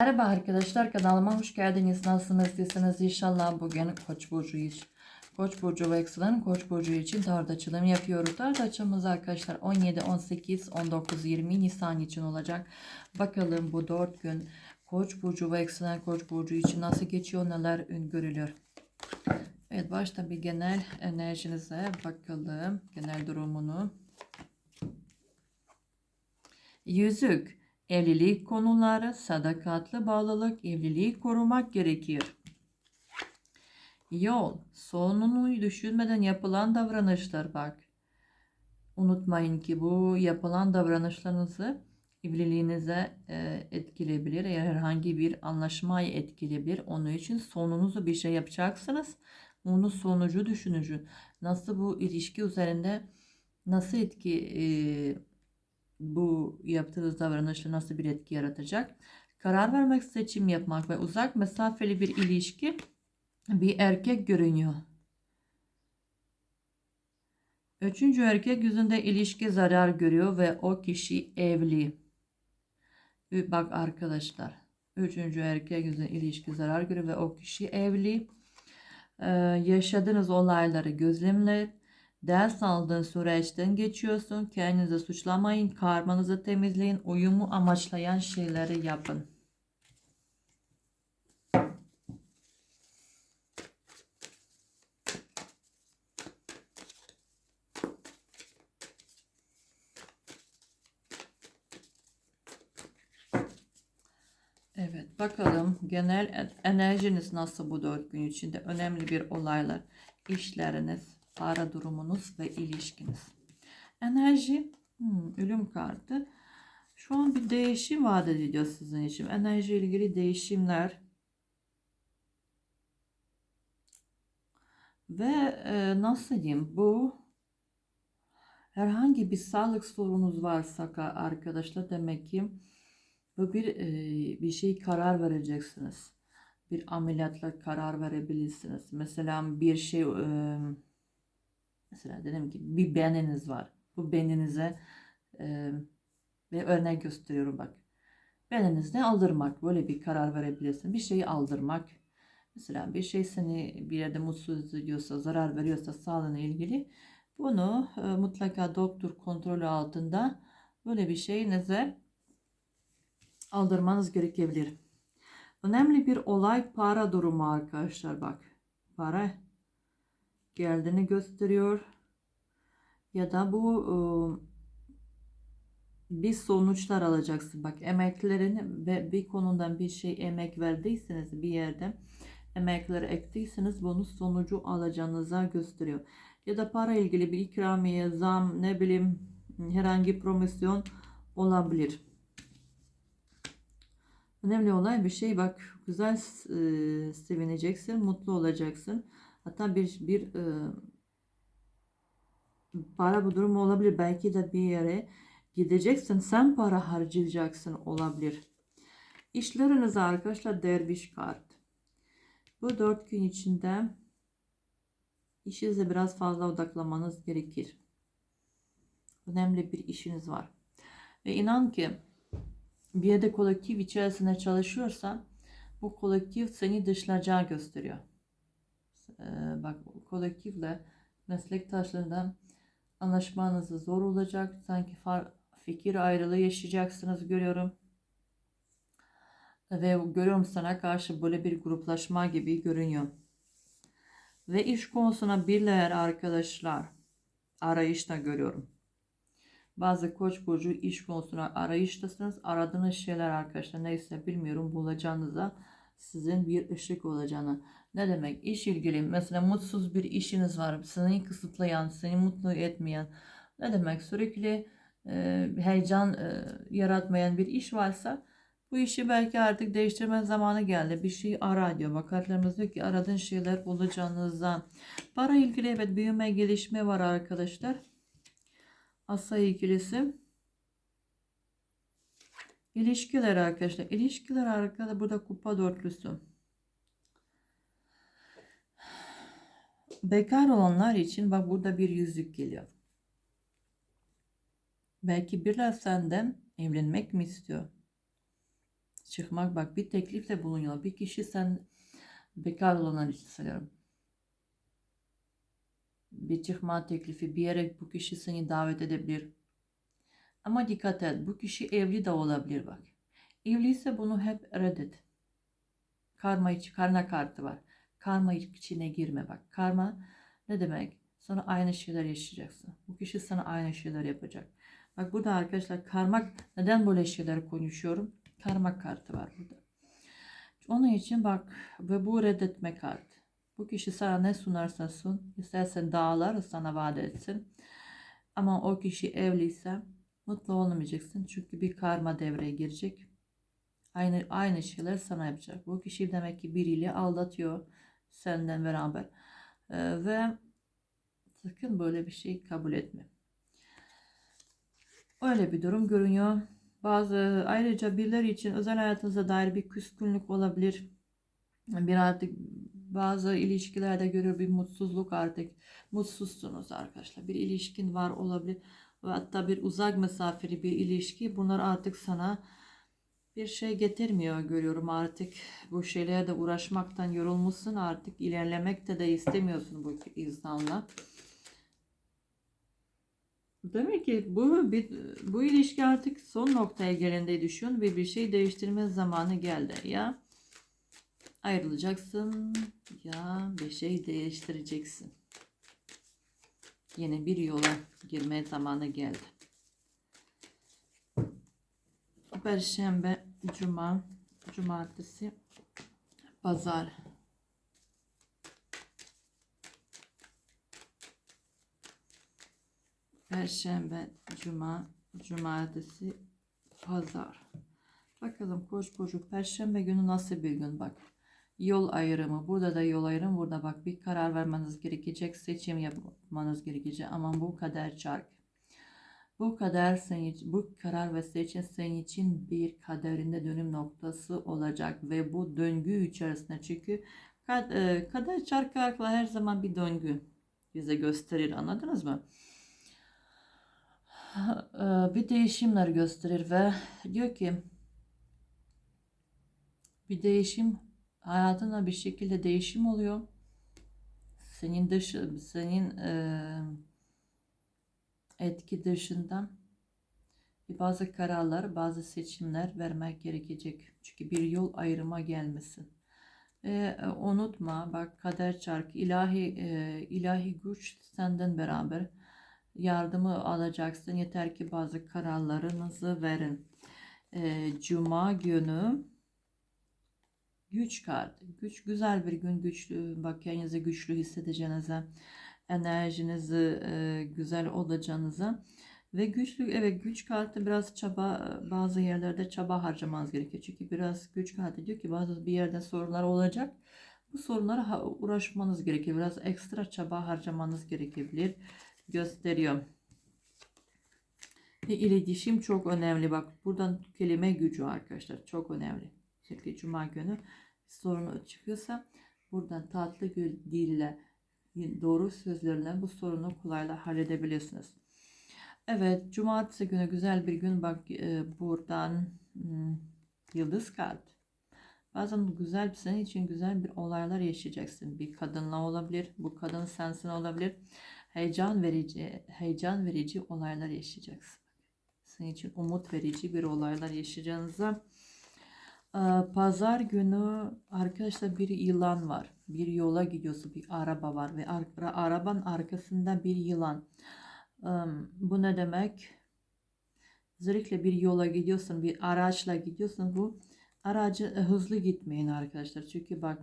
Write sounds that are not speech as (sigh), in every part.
Merhaba arkadaşlar kanalıma hoş geldiniz. Nasılsınız diyorsanız inşallah bugün Koç burcu iş. Koç burcu ve Ekselen Koç burcu için tarot açılım yapıyoruz. Tarot açılımımız arkadaşlar 17, 18, 19, 20 Nisan için olacak. Bakalım bu 4 gün Koç burcu ve Ekselen Koç burcu için nasıl geçiyor, neler görülüyor. Evet başta bir genel enerjinize bakalım. Genel durumunu. Yüzük. Evlilik konuları, sadakatli bağlılık, evliliği korumak gerekir. Yol, sonunu düşünmeden yapılan davranışlar bak. Unutmayın ki bu yapılan davranışlarınızı evliliğinize e, etkileyebilir. Eğer herhangi bir anlaşmayı etkileyebilir. Onun için sonunuzu bir şey yapacaksınız. Onun sonucu düşünücü. Nasıl bu ilişki üzerinde nasıl etki e, bu yaptığınız davranışla nasıl bir etki yaratacak? Karar vermek, seçim yapmak ve uzak mesafeli bir ilişki bir erkek görünüyor. Üçüncü erkek yüzünde ilişki zarar görüyor ve o kişi evli. Bak arkadaşlar. Üçüncü erkek yüzünde ilişki zarar görüyor ve o kişi evli. Ee, yaşadığınız olayları gözlemle Ders aldığın süreçten geçiyorsun. Kendinizi suçlamayın. Karmanızı temizleyin. Uyumu amaçlayan şeyleri yapın. Evet bakalım genel enerjiniz nasıl bu dört gün içinde önemli bir olaylar işleriniz para durumunuz ve ilişkiniz. Enerji, hmm, ölüm kartı. Şu an bir değişim vaat ediyor sizin için. Enerji ilgili değişimler. Ve e, nasıl diyeyim bu herhangi bir sağlık sorunuz varsa arkadaşlar demek ki bu bir e, bir şey karar vereceksiniz. Bir ameliyatla karar verebilirsiniz. Mesela bir şey e, Mesela dedim ki bir beniniz var. Bu beninize e, bir örnek gösteriyorum bak. Beninizde aldırmak. Böyle bir karar verebilirsin. Bir şeyi aldırmak. Mesela bir şey seni bir yerde mutsuz ediyorsa, zarar veriyorsa sağlığına ilgili bunu e, mutlaka doktor kontrolü altında böyle bir şeyinize aldırmanız gerekebilir. Önemli bir olay para durumu arkadaşlar bak. Para geldiğini gösteriyor. Ya da bu ıı, bir sonuçlar alacaksın. Bak emeklerini ve bir konudan bir şey emek verdiyseniz bir yerde emekleri ektiyseniz bunun sonucu alacağınıza gösteriyor. Ya da para ilgili bir ikramiye, zam, ne bileyim herhangi promosyon olabilir. Önemli olan bir şey bak güzel e, sevineceksin, mutlu olacaksın. Hatta bir bir e, para bu durum olabilir. Belki de bir yere gideceksin. Sen para harcayacaksın olabilir. İşlerinize arkadaşlar derviş kart. Bu dört gün içinde işinize biraz fazla odaklamanız gerekir. Önemli bir işiniz var. Ve inan ki bir yerde kolektif içerisinde çalışıyorsan bu kolektif seni dışlayacağı gösteriyor. Ee, bak kolektifle meslektaşlarından anlaşmanız zor olacak. Sanki far, fikir ayrılığı yaşayacaksınız görüyorum. Ve görüyorum sana karşı böyle bir gruplaşma gibi görünüyor. Ve iş konusuna birler arkadaşlar arayışta görüyorum. Bazı koç burcu iş konusuna arayıştasınız. Aradığınız şeyler arkadaşlar neyse bilmiyorum bulacağınıza sizin bir ışık olacağını. Ne demek? İş ilgili mesela mutsuz bir işiniz var. Seni kısıtlayan, seni mutlu etmeyen. Ne demek? Sürekli e, heyecan e, yaratmayan bir iş varsa bu işi belki artık değiştirme zamanı geldi. Bir şey ara diyor. Bakatlarımız diyor ki aradığın şeyler bulacağınızdan. Para ilgili evet büyüme gelişme var arkadaşlar. Asa ilgilisi. İlişkiler arkadaşlar. İlişkiler arkada burada kupa dörtlüsü. Bekar olanlar için bak burada bir yüzük geliyor. Belki biriler senden evlenmek mi istiyor? çıkmak bak bir teklifle bulunuyor. Bir kişi sen bekar olanlar için söylüyorum. Bir çıkma teklifi bir yere bu kişi seni davet edebilir. Ama dikkat et bu kişi evli de olabilir bak. Evliyse bunu hep reddet. Karma içi, karna kartı var. Karma içine girme bak. Karma ne demek? Sonra aynı şeyler yaşayacaksın. Bu kişi sana aynı şeyler yapacak. Bak burada arkadaşlar karmak neden böyle şeyler konuşuyorum? Karma kartı var burada. Onun için bak ve bu reddetme kartı. Bu kişi sana ne sunarsa sun. istersen dağlar sana vaat etsin. Ama o kişi evliyse mutlu olamayacaksın. Çünkü bir karma devreye girecek. Aynı aynı şeyler sana yapacak. Bu kişi demek ki biriyle aldatıyor senden beraber. Ee, ve sakın böyle bir şey kabul etme. Öyle bir durum görünüyor. Bazı ayrıca birileri için özel hayatınıza dair bir küskünlük olabilir. Bir artık bazı ilişkilerde görüyor bir mutsuzluk artık. Mutsuzsunuz arkadaşlar. Bir ilişkin var olabilir. Ve hatta bir uzak mesafeli bir ilişki. Bunlar artık sana bir şey getirmiyor görüyorum artık. Bu şeylerde uğraşmaktan yorulmuşsun artık. ilerlemekte de istemiyorsun bu insanla. Demek ki bu bir, bu ilişki artık son noktaya gelinde düşün ve bir şey değiştirme zamanı geldi. Ya ayrılacaksın ya bir şey değiştireceksin. Yeni bir yola girme zamanı geldi. Perşembe, Cuma, Cumartesi, Pazar. Perşembe, Cuma, Cumartesi, Pazar. Bakalım Koç burcu Perşembe günü nasıl bir gün bak. Yol ayrımı. Burada da yol ayrımı. Burada bak bir karar vermeniz gerekecek. Seçim yapmanız gerekecek. Ama bu kader çark. Bu kader senin bu karar ve seçim senin için bir kaderinde dönüm noktası olacak ve bu döngü içerisinde çünkü e, kader çarklarla her zaman bir döngü bize gösterir anladınız mı? (sighs) E, bir değişimler gösterir ve diyor ki bir değişim hayatında bir şekilde değişim oluyor. Senin dışı, senin e, etki dışında bazı kararlar, bazı seçimler vermek gerekecek. Çünkü bir yol ayrıma gelmesin. E, unutma bak kader çarkı ilahi e, ilahi güç senden beraber yardımı alacaksın. Yeter ki bazı kararlarınızı verin. E, Cuma günü güç kartı. Güç güzel bir gün güçlü. Bak kendinizi güçlü hissedeceğinize enerjinizi e, güzel olacağınıza ve güçlü evet güç kartı biraz çaba bazı yerlerde çaba harcamanız gerekiyor. Çünkü biraz güç kartı diyor ki bazı bir yerde sorunlar olacak. Bu sorunlara uğraşmanız gerekiyor. Biraz ekstra çaba harcamanız gerekebilir gösteriyor. Ve iletişim çok önemli. Bak buradan kelime gücü arkadaşlar çok önemli. Çünkü cuma günü sorun çıkıyorsa buradan tatlı dille doğru sözlerle bu sorunu kolayla halledebilirsiniz. Evet, cumartesi günü güzel bir gün bak e, buradan hmm, yıldız kart. Bazen güzel senin için güzel bir olaylar yaşayacaksın. Bir kadınla olabilir, bu kadın sensin olabilir. Heyecan verici, heyecan verici olaylar yaşayacaksın. Senin için umut verici bir olaylar yaşayacağınıza Pazar günü arkadaşlar bir yılan var. Bir yola gidiyorsun bir araba var ve ar arabanın arkasında bir yılan. Bu ne demek? Özellikle bir yola gidiyorsun bir araçla gidiyorsun bu aracı e, hızlı gitmeyin arkadaşlar. Çünkü bak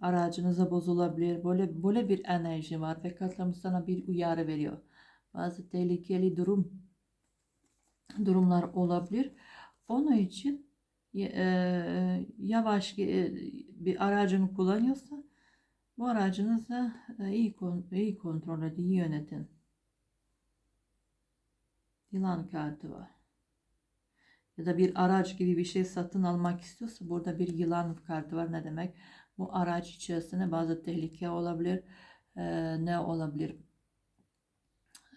aracınıza bozulabilir. Böyle böyle bir enerji var ve katlamı sana bir uyarı veriyor. Bazı tehlikeli durum durumlar olabilir. Onun için yavaş e, bir aracını kullanıyorsa bu aracınızı e, iyi, iyi kontrol edin, iyi yönetin. Yılan kartı var. Ya da bir araç gibi bir şey satın almak istiyorsa burada bir yılan kartı var. Ne demek? Bu araç içerisinde bazı tehlike olabilir. Ee, ne olabilir?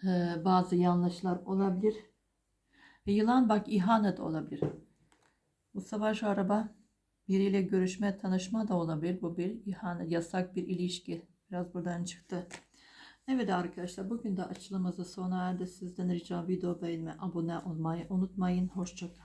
Ee, bazı yanlışlar olabilir. Ve yılan bak ihanet olabilir. Bu savaş araba biriyle görüşme, tanışma da olabilir. Bu bir ihanet, yasak bir ilişki. Biraz buradan çıktı. Evet arkadaşlar bugün de açılımımızı sona erdi. Sizden rica video beğenme, abone olmayı unutmayın. Hoşçakalın.